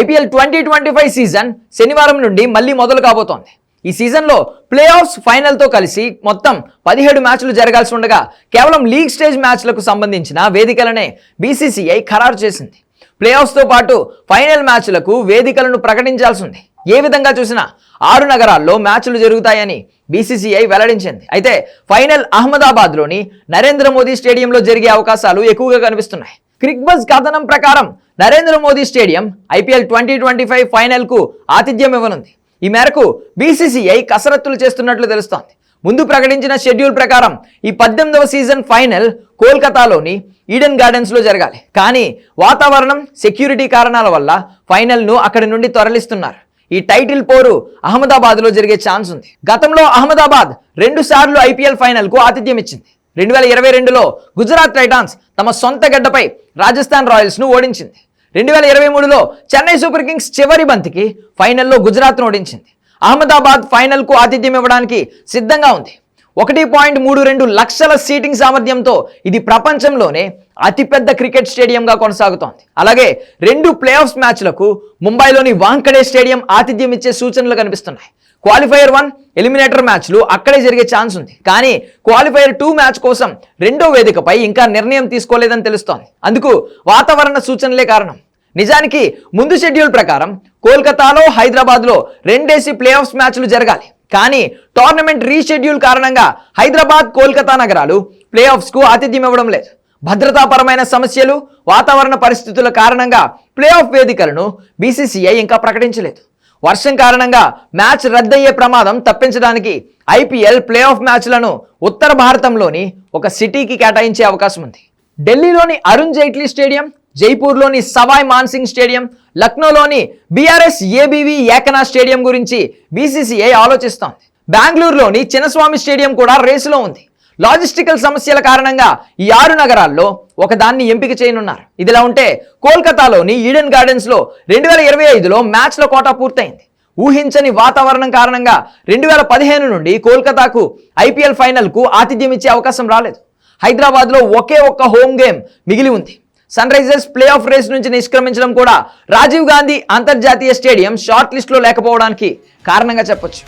IPL twenty twenty five season శనివారం నుండి మళ్ళీ మొదలు కాబోతోంది. ఈ సీజన్లో ప్లే ఆఫ్స్ ఫైనల్తో కలిసి మొత్తం పదిహేడు మ్యాచ్లు జరగాల్సి ఉండగా కేవలం లీగ్ స్టేజ్ మ్యాచ్లకు సంబంధించిన వేదికలనే బీసీసీఐ ఖరారు చేసింది. ప్లే ఆఫ్స్తో పాటు ఫైనల్ మ్యాచ్లకు వేదికలను ప్రకటించాల్సి ఉంది. ఏ విధంగా చూసినా ఆరు నగరాల్లో మ్యాచ్లు జరుగుతాయని బీసీసీఐ వెల్లడించింది. అయితే ఫైనల్ అహ్మదాబాద్లోని నరేంద్ర మోదీ స్టేడియంలో జరిగే అవకాశాలు ఎక్కువగా కనిపిస్తున్నాయి. క్రిక్బజ్ కథనం ప్రకారం Narendra Modi stadium IPL twenty twenty five ఫైనల్కు ఆతిథ్యం ఇవ్వనుంది. ఈ మేరకు బీసీసీఐ కసరత్తులు చేస్తున్నట్లు తెలుస్తోంది. ముందు ప్రకటించిన షెడ్యూల్ ప్రకారం ఈ పద్దెనిమిదవ సీజన్ ఫైనల్ కోల్కతాలోని ఈడెన్ గార్డెన్స్లో జరగాలి. కానీ వాతావరణం సెక్యూరిటీ కారణాల వల్ల ఫైనల్ను అక్కడి నుండి తరలిస్తున్నారు. ఈ టైటిల్ పోరు అహ్మదాబాద్లో జరిగే ఛాన్స్ ఉంది. గతంలో అహ్మదాబాద్ రెండు సార్లు ఐపీఎల్ ఫైనల్కు ఆతిథ్యం ఇచ్చింది. రెండు వేల ఇరవై రెండులో గుజరాత్ టైటాన్స్ తమ సొంత గడ్డపై రాజస్థాన్ రాయల్స్ను ఓడించింది. రెండు వేల ఇరవై మూడులో చెన్నై సూపర్ కింగ్స్ చివరి బంతికి ఫైనల్లో గుజరాత్ను ఓడించింది. అహ్మదాబాద్ ఫైనల్కు ఆతిథ్యం ఇవ్వడానికి సిద్ధంగా ఉంది. ఒకటి పాయింట్ మూడు రెండు లక్షల సీటింగ్ సామర్థ్యంతో ఇది ప్రపంచంలోనే అతిపెద్ద క్రికెట్ స్టేడియంగా కొనసాగుతోంది. అలాగే రెండు ప్లే ఆఫ్స్ మ్యాచ్లకు ముంబైలోని వాంకడే స్టేడియం ఆతిథ్యం ఇచ్చే సూచనలు కనిపిస్తున్నాయి. క్వాలిఫైయర్ వన్ ఎలిమినేటర్ మ్యాచ్లు అక్కడే జరిగే ఛాన్స్ ఉంది. కానీ క్వాలిఫైయర్ టూ మ్యాచ్ కోసం రెండో వేదికపై ఇంకా నిర్ణయం తీసుకోలేదని తెలుస్తోంది. అందుకు వాతావరణ సూచనలే కారణం. నిజానికి ముందు షెడ్యూల్ ప్రకారం కోల్కతాలో హైదరాబాద్లో రెండేసి ప్లే ఆఫ్స్ మ్యాచ్లు జరగాలి. కానీ టోర్నమెంట్ రీషెడ్యూల్ కారణంగా హైదరాబాద్ కోల్కతా నగరాలు ప్లే ఆఫ్స్కు ఆతిథ్యం ఇవ్వడం లేదు. భద్రతాపరమైన సమస్యలు వాతావరణ పరిస్థితుల కారణంగా ప్లే ఆఫ్ వేదికలను బీసీసీఐ ఇంకా ప్రకటించలేదు. వర్షం కారణంగా మ్యాచ్ రద్దయ్యే ప్రమాదం తప్పించడానికి ఐపీఎల్ ప్లే ఆఫ్ మ్యాచ్లను ఉత్తర భారతంలోని ఒక సిటీకి కేటాయించే అవకాశం ఉంది ఢిల్లీలోని అరుణ్ జైట్లీ స్టేడియం జైపూర్లోని సవాయ్ మాన్సింగ్ స్టేడియం లక్నోలోని బీఆర్ఎస్ ఏబీవీ ఏకనా స్టేడియం గురించి బీసీసీఐ ఆలోచిస్తోంది. బెంగళూరులోని చిన్నస్వామి స్టేడియం కూడా రేసులో ఉంది. లాజిస్టికల్ సమస్యల కారణంగా ఈ ఆరు నగరాల్లో ఒకదాన్ని ఎంపిక చేయనున్నారు. ఇదిలా ఉంటే కోల్కతాలోని ఈడెన్ గార్డెన్స్లో రెండు వేల ఇరవై ఐదులో మ్యాచ్ల కోటా పూర్తయింది. ఊహించని వాతావరణం కారణంగా రెండు వేల పదిహేను నుండి కోల్కతాకు ఐపీఎల్ ఫైనల్కు ఆతిథ్యం ఇచ్చే అవకాశం రాలేదు. హైదరాబాద్లో ఒకే ఒక్క హోమ్ గేమ్ మిగిలి ఉంది. Sun Risers play off race నుంచి నిష్క్రమించడం కూడా రాజీవ్ గాంధీ అంతర్జాతీయ స్టేడియం షార్ట్ లిస్ట్లో లేకపోవడానికి కారణంగా చెప్పొచ్చు.